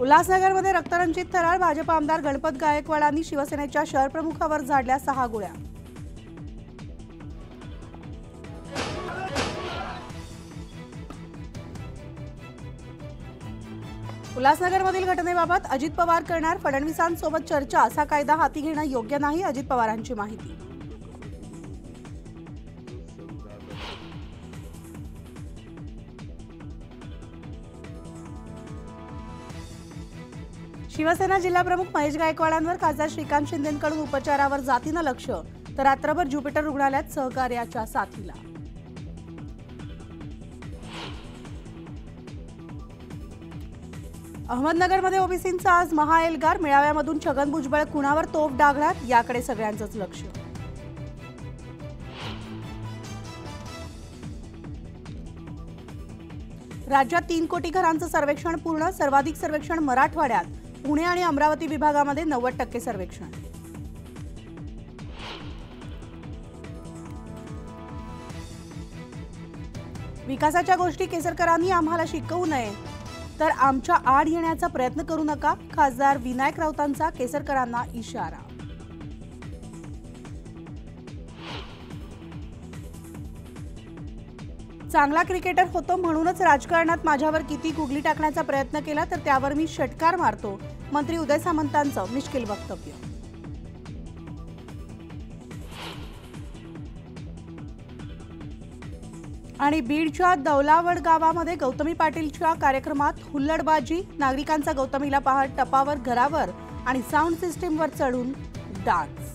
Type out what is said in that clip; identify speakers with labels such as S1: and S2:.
S1: उल्हासनगरमध्ये रक्तरंजित थरार भाजप आमदार गणपत गायकवाडांनी शिवसेनेच्या शहरप्रमुखावर झाडल्या सहा गोळ्या. उल्हासनगरमधील घटनेबाबत अजित पवार करणार फडणवीसांसोबत चर्चा असा कायदा हाती घेणं योग्य नाही अजित पवारांची माहिती. शिवसेना जिल्हाप्रमुख महेश गायकवाडांवर खासदार श्रीकांत शिंदेकडून उपचारावर जातीनं लक्ष. तर रात्रभर ज्युपिटर रुग्णालयात सहकार्याच्या साथीला. अहमदनगरमध्ये ओबीसींचा आज महाएल्गार. मेळाव्यामधून छगन भुजबळ कुणावर तोफ डागणार? याकडे सगळ्यांचंच लक्ष. राज्यात तीन कोटी घरांचं सर्वेक्षण पूर्ण सर्वाधिक सर्वेक्षण मराठवाड्यात. पुणे आणि अमरावती विभागामध्ये नव्वद टक्के सर्वेक्षण. विकासाच्या गोष्टी केसरकरांनी आम्हाला शिकवू नये तर आमच्या आड येण्याचा प्रयत्न करू नका खासदार विनायक राऊतांचा केसरकरांना इशारा. चांगला क्रिकेटर होतो म्हणूनच राजकारणात माझ्यावर किती गुगली टाकण्याचा प्रयत्न केला तर त्यावर मी षटकार मारतो. मंत्री उदय सामंतांचं मिश्किल वक्तव्य. आणि बीडच्या दौलावड गावामध्ये गौतमी पाटीलच्या कार्यक्रमात हुल्लडबाजी नागरिकांचा गौतमीला पहाट टपावर घरावर आणि साऊंड सिस्टीमवर चढून डान्स.